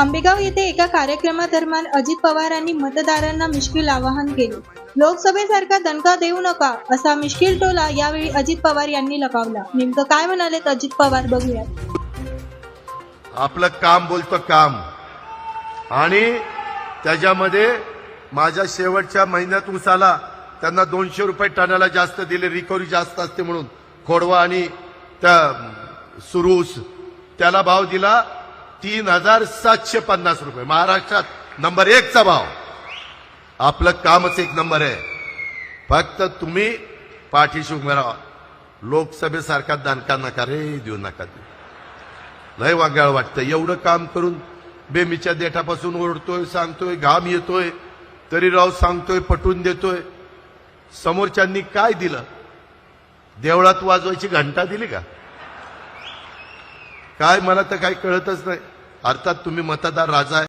आंबेगाव येथे एका कार्यक्रमादरम्यान अजित पवारांनी मतदारांना मिश्किल आवाहन केले. लोकसभेसारखा दणका देऊ नका असा मिश्किल टोला यावेळी अजित पवार यांनी लगावला. नेमकं काय म्हणालेत अजित पवार बघूया आपलं काम बोलतं काम. आणि त्याच्यामध्ये माझ्या शेवटच्या महिन्यात उसाला त्यांना दोनशे रुपये टनाला जास्त दिले रिकव्हरी जास्त असते म्हणून. खोडवा आणि त्या सुरूस त्याला भाव दिला तीन हजार सातशे पन्नास रुपये. महाराष्ट्रात नंबर एकचा भाव. आपलं कामच एक नंबर आहे. फक्त तुम्ही पाठीशी उभे राहा. लोकसभेसारखा दणका नका रे देऊ नका देऊ. लय वागाळ वाटतं. एवढं काम करून बेमीच्या देठापासून ओढतोय सांगतोय घाम येतोय तरी राव सांगतोय पटवून देतोय. समोरच्यांनी काय दिलं? देवळात वाजवायची घंटा दिली का? काय मला तर काही कळतच नाही. अर्थात तुम्ही मतदार राजा आहे.